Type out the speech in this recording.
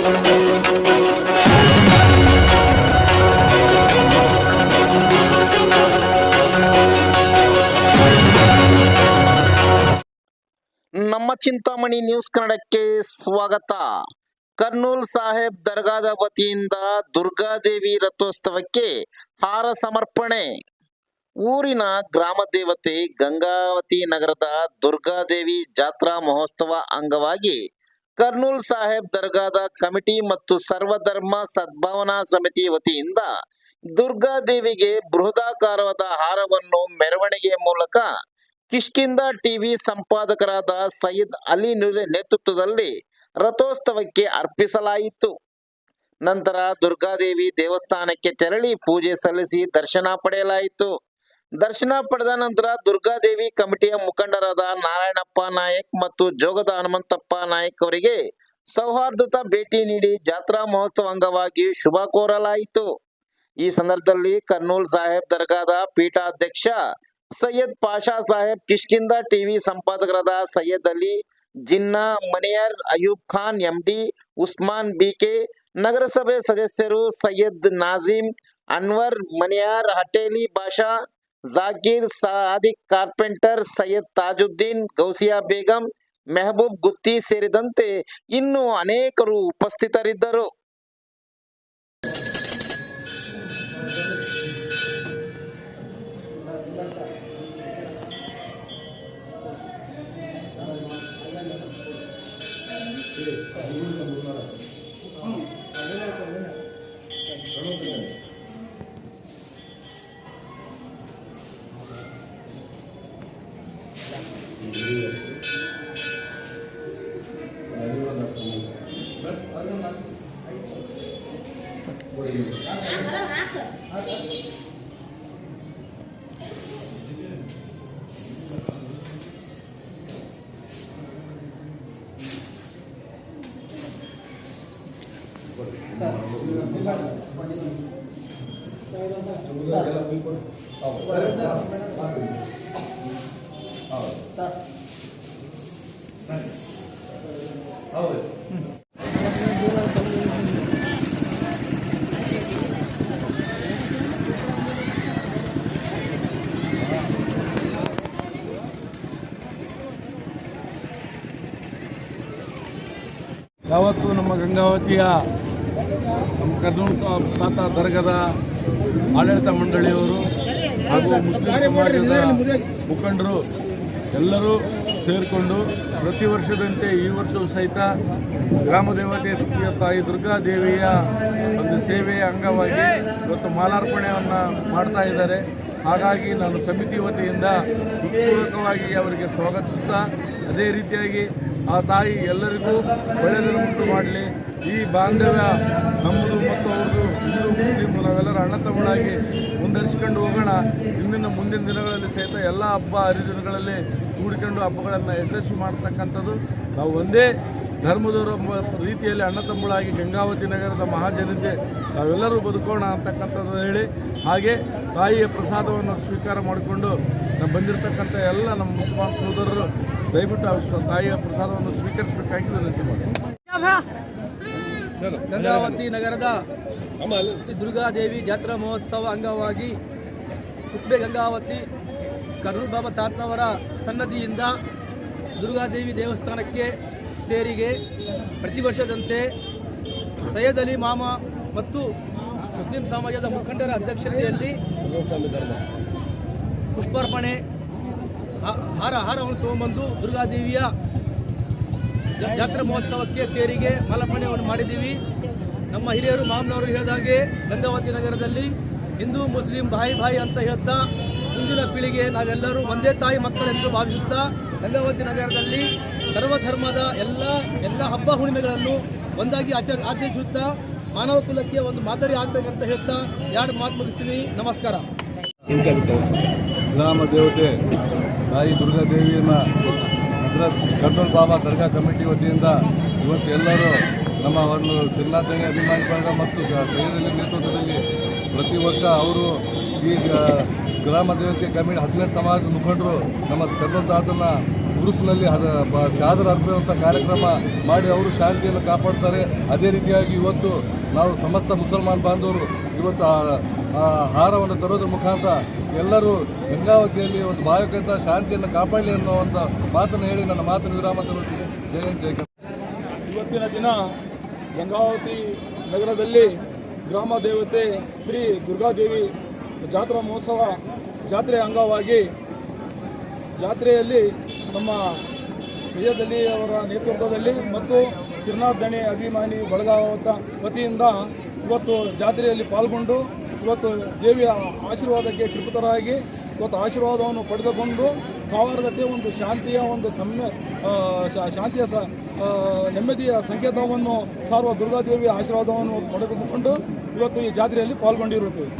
ನಮ್ಮ ಚಿಂತಾಮಣಿ ನ್ಯೂಸ್ ಕನ್ನಡಕ್ಕೆ ಸ್ವಾಗತ. ಕರ್ನೂಲ್ ಸಾಹೇಬ್ ದರ್ಗಾದ ವತಿಯಿಂದ ದುರ್ಗಾದೇವಿ ರಥೋತ್ಸವಕ್ಕೆ ಹಾರ ಸಮರ್ಪಣೆ. ಊರಿನ ಗ್ರಾಮ ದೇವತೆ ಗಂಗಾವತಿ ನಗರದ ದುರ್ಗಾದೇವಿ ಜಾತ್ರಾ ಮಹೋತ್ಸವ ಅಂಗವಾಗಿ ಕರ್ನೂಲ್ ಸಾಹೇಬ್ ದರ್ಗಾದ ಕಮಿಟಿ ಮತ್ತು ಸರ್ವಧರ್ಮ ಸದ್ಭಾವನಾ ಸಮಿತಿ ವತಿಯಿಂದ ದುರ್ಗಾದೇವಿಗೆ ಬೃಹದಾಕಾರವಾದ ಹಾರವನ್ನು ಮೆರವಣಿಗೆ ಮೂಲಕ ಕಿಷ್ಕಿಂದ ಟಿವಿ ಸಂಪಾದಕರಾದ ಸೈಯದ್ ಅಲಿ ನೇತೃತ್ವದಲ್ಲಿ ರಥೋತ್ಸವಕ್ಕೆ ಅರ್ಪಿಸಲಾಯಿತು. ನಂತರ ದುರ್ಗಾದೇವಿ ದೇವಸ್ಥಾನಕ್ಕೆ ತೆರಳಿ ಪೂಜೆ ಸಲ್ಲಿಸಿ ದರ್ಶನ ಪಡೆಯಲಾಯಿತು. ದರ್ಶನ ಪಡೆದ ನಂತರ ದುರ್ಗಾದೇವಿ ಕಮಿಟಿಯ ಮುಖಂಡರಾದ ನಾರಾಯಣಪ್ಪ ನಾಯಕ್ ಮತ್ತು ಜೋಗದ ಹನುಮಂತಪ್ಪ ನಾಯಕ್ ಅವರಿಗೆ ಸೌಹಾರ್ದತ ಭೇಟಿ ನೀಡಿ ಜಾತ್ರಾ ಮಹೋತ್ಸವ ಅಂಗವಾಗಿ ಶುಭ ಕೋರಲಾಯಿತು. ಈ ಸಂದರ್ಭದಲ್ಲಿ ಕರ್ನೂಲ್ ಸಾಹೇಬ್ ದರ್ಗಾದ ಪೀಠಾಧ್ಯಕ್ಷ ಸೈಯದ್ ಪಾಷಾ ಸಾಹೇಬ್ ಕಿಷ್ಕಿಂದ ಟಿವಿ ಸಂಪಾದಕರಾದ ಸೈಯದ್ ಅಲಿ, ಜಿನ್ನಾ ಮನಿಯರ್ ಅಯೂಬ್ ಖಾನ್ ಎಂಡಿ, ಉಸ್ಮಾನ್ ಬಿಕೆ, ನಗರಸಭೆ ಸದಸ್ಯರು ಸೈಯದ್ ನಾಜೀಂ ಅನ್ವರ್ ಮನಿಯಾರ್ ಹಟೇಲಿ ಬಾಷಾ ಜಾಕೀರ್ ಸಾದಿಕ್ ಕಾರ್ಪೆಂಟರ್ ಸೈಯದ್ ತಾಜುದ್ದೀನ್ ಗೌಸಿಯಾ ಬೇಗಂ ಮೆಹಬೂಬ್ ಗುತ್ತಿ ಸೇರಿದಂತೆ ಇನ್ನು ಅನೇಕರು ಉಪಸ್ಥಿತರಿದ್ದರು. ಹೌದು ಯಾವತ್ತು ನಮ್ಮ ಗಂಗಾವತಿಯ ನಮ್ಮ ಕರ್ನೂಲ್ ತಾತ ದರ್ಗದ ಆಡಳಿತ ಮಂಡಳಿಯವರು ಹಾಗೂ ಮುಸ್ಲಿಂ ಮುಖಂಡರು ಎಲ್ಲರೂ ಸೇರಿಕೊಂಡು ಪ್ರತಿ ವರ್ಷದಂತೆ ಈ ವರ್ಷವೂ ಸಹಿತ ಗ್ರಾಮ ದೇವತೆ ತಾಯಿ ತಾಯಿ ದುರ್ಗಾದೇವಿಯ ಒಂದು ಸೇವೆಯ ಅಂಗವಾಗಿ ಇವತ್ತು ಮಾಲಾರ್ಪಣೆಯನ್ನು ಮಾಡ್ತಾ ಇದ್ದಾರೆ. ಹಾಗಾಗಿ ನಾನು ಸಮಿತಿ ವತಿಯಿಂದ ಪೂರ್ವಕವಾಗಿ ಅವರಿಗೆ ಸ್ವಾಗತಿಸುತ್ತಾ, ಅದೇ ರೀತಿಯಾಗಿ ಆ ತಾಯಿ ಎಲ್ಲರಿಗೂ ಒಳ್ಳೆಯದನ್ನು ಉಂಟು ಮಾಡಲಿ. ಈ ಬಾಂಧವ್ಯ ನಮ್ಮದು ಮತ್ತು ಅವ್ರದ್ದು ಹಿಂದೂ ಮುಸ್ಲಿಮ್ ನಾವೆಲ್ಲರೂ ಅಣ್ಣ ತಮ್ಮಳಾಗಿ ಮುಂದರಿಸ್ಕೊಂಡು ಹೋಗೋಣ. ಇಂದಿನ ಮುಂದಿನ ದಿನಗಳಲ್ಲಿ ಸಹಿತ ಎಲ್ಲ ಹಬ್ಬ ಹರಿದಿನಗಳಲ್ಲಿ ಕೂಡಿಕೊಂಡು ಹಬ್ಬಗಳನ್ನು ಯಶಸ್ವಿ ಮಾಡ್ತಕ್ಕಂಥದ್ದು. ನಾವು ಒಂದೇ ಧರ್ಮದವರ ರೀತಿಯಲ್ಲಿ ಅಣ್ಣ ತಮ್ಮಳಾಗಿ ಗಂಗಾವತಿ ನಗರದ ಮಹಾಜನತೆ ನಾವೆಲ್ಲರೂ ಬದುಕೋಣ ಅಂತಕ್ಕಂಥದ್ದು ಹೇಳಿ. ಹಾಗೆ ತಾಯಿಯ ಪ್ರಸಾದವನ್ನು ಸ್ವೀಕಾರ ಮಾಡಿಕೊಂಡು ಬಂದಿರತಕ್ಕಂಥ ಎಲ್ಲ ನಮ್ಮ ಸೋದರರು ದಯವಿಟ್ಟು ಆ ತಾಯಿಯ ಪ್ರಸಾದವನ್ನು ಸ್ವೀಕರಿಸಬೇಕಾಗಿ ವಿನಂತಿ ಮಾಡಿ ಗಂಗಾವತಿ ನಗರದ ಶ್ರೀ ದುರ್ಗಾದೇವಿ ಜಾತ್ರಾ ಮಹೋತ್ಸವ ಅಂಗವಾಗಿ ಕುಕ್ಬೆ ಗಂಗಾವತಿ ಕರ್ನೂಲ್ ಬಾಬಾ ತಾತ್ನವರ ಸನ್ನದಿಯಿಂದ ದುರ್ಗಾದೇವಿ ದೇವಸ್ಥಾನಕ್ಕೆ ತೇರಿಗೆ ಪ್ರತಿ ವರ್ಷದಂತೆ ಸೈಯದ್ ಅಲಿ ಮಾಮ ಮತ್ತು ಮುಸ್ಲಿಂ ಸಮಾಜದ ಮುಖಂಡರ ಅಧ್ಯಕ್ಷತೆಯಲ್ಲಿ ಪುಷ್ಪಾರ್ಪಣೆ ಹಾರ ಹಾರವನ್ನು ತೊಗೊಂಬಂದು ದುರ್ಗಾದೇವಿಯ ಜಾತ್ರಾ ಮಹೋತ್ಸವಕ್ಕೆ ತೇರಿಗೆ ಮಾಲಾರ್ಪಣೆಯನ್ನು ಮಾಡಿದ್ದೀವಿ. ನಮ್ಮ ಹಿರಿಯರು, ಮಾಮನವರು ಹೇಳಿದಾಗೆ ಗಂಗಾವತಿ ನಗರದಲ್ಲಿ ಹಿಂದೂ, ಮುಸ್ಲಿಂ ಬಾಯಿ ಬಾಯಿ ಅಂತ ಹೇಳ್ತಾ ಮುಂದಿನ ಪೀಳಿಗೆ ನಾವೆಲ್ಲರೂ ಒಂದೇ ತಾಯಿ ಮಕ್ಕಳೆಂದು ಭಾವಿಸುತ್ತಾ ಗಂಗಾವತಿ ನಗರದಲ್ಲಿ ಸರ್ವಧರ್ಮದ ಎಲ್ಲ ಎಲ್ಲ ಹಬ್ಬ ಹುಣ್ಣಿಮೆಗಳನ್ನು ಒಂದಾಗಿ ಆಚ ಆಚರಿಸುತ್ತಾ ಮಾನವ ಕುಲಕ್ಕೆ ಒಂದು ಮಾದರಿ ಆಗ್ಬೇಕಂತ ಹೇಳ್ತಾ ಎರಡು ಮಾತು ಮುಗಿಸ್ತೀನಿ. ನಮಸ್ಕಾರ. ಗ್ರಾಮ ದೇವತೆ ತಾಯಿ ದುರ್ಗಾದೇವಿಯನ್ನು ಹಜರತ್ ಕರ್ನೂಲ್ ಬಾಬಾ ದರ್ಗಾ ಕಮಿಟಿ ವತಿಯಿಂದ ಇವತ್ತು ಎಲ್ಲರೂ ನಮ್ಮ ಒಂದು ಶ್ರೀನಾಥನಿ ಅಭಿಮಾನಿ ಬಳಗ ಮತ್ತು ಸೈನ್ಯದಲ್ಲಿ ನೇತೃತ್ವದಲ್ಲಿ ಪ್ರತಿ ವರ್ಷ ಅವರು ಈ ಗ್ರಾಮ ದೇವತೆ ಕಮಿಟಿ ಹದಿನೆಂಟು ಸಮಾಜದ ಮುಖಂಡರು ನಮ್ಮ ಕರ್ನೂಲ್ ತಾತನ ಉರುಸಿನಲ್ಲಿ ಅದ ಚಾದರ ಅರ್ಪುವಂಥ ಕಾರ್ಯಕ್ರಮ ಮಾಡಿ ಅವರು ಶಾಂತಿಯನ್ನು ಕಾಪಾಡ್ತಾರೆ. ಅದೇ ರೀತಿಯಾಗಿ ಇವತ್ತು ನಾವು ಸಮಸ್ತ ಮುಸಲ್ಮಾನ್ ಬಾಂಧವರು ಇವತ್ತು ಆ- ಆ ಹಾರವನ್ನು ತರೋದ್ರ ಮುಖಾಂತರ ಎಲ್ಲರೂ ಗಂಗಾವತಿಯಲ್ಲಿ ಒಂದು ಭಾವಕಂತ ಶಾಂತಿಯನ್ನು ಕಾಪಾಡಲಿ ಅನ್ನುವಂಥ ಮಾತನ್ನು ಹೇಳಿ ನನ್ನ ಮಾತನ್ನು ವಿರಾಮ ತರುತ್ತೀನಿ. ಜಯ ಹಿಂದ್ ಜಯ ಇವತ್ತಿನ ದಿನ ಗಂಗಾವತಿ ನಗರದಲ್ಲಿ ಗ್ರಾಮ ದೇವತೆ ಶ್ರೀ ದುರ್ಗಾದೇವಿ ಜಾತ್ರಾ ಮಹೋತ್ಸವ ಜಾತ್ರೆ ಅಂಗವಾಗಿ ಜಾತ್ರೆಯಲ್ಲಿ ನಮ್ಮ ಸೈಯದ್ ಅವರ ನೇತೃತ್ವದಲ್ಲಿ ಮತ್ತು ಸಿರ್ನಾಥ್ ದಣಿ ಅಭಿಮಾನಿ ಬಳಗಾವತ ವತಿಯಿಂದ ಇವತ್ತು ಜಾತ್ರೆಯಲ್ಲಿ ಪಾಲ್ಗೊಂಡು ಇವತ್ತು ದೇವಿಯ ಆಶೀರ್ವಾದಕ್ಕೆ ಕೃಪತರಾಗಿ ಇವತ್ತು ಆಶೀರ್ವಾದವನ್ನು ಪಡೆದುಕೊಂಡು ಸೌಹಾರ್ದತೆ ಒಂದು ಶಾಂತಿಯ, ಒಂದು ಸಮ್ಯ ಶಾಂತಿಯ ಸ ನೆಮ್ಮದಿಯ ಸಂಕೇತವನ್ನು ಸಾರುವ ದುರ್ಗಾದೇವಿಯ ಆಶೀರ್ವಾದವನ್ನು ಪಡೆದುಕೊಂಡು ಇವತ್ತು ಈ ಜಾತ್ರೆಯಲ್ಲಿ ಪಾಲ್ಗೊಂಡಿರುತ್ತೇವೆ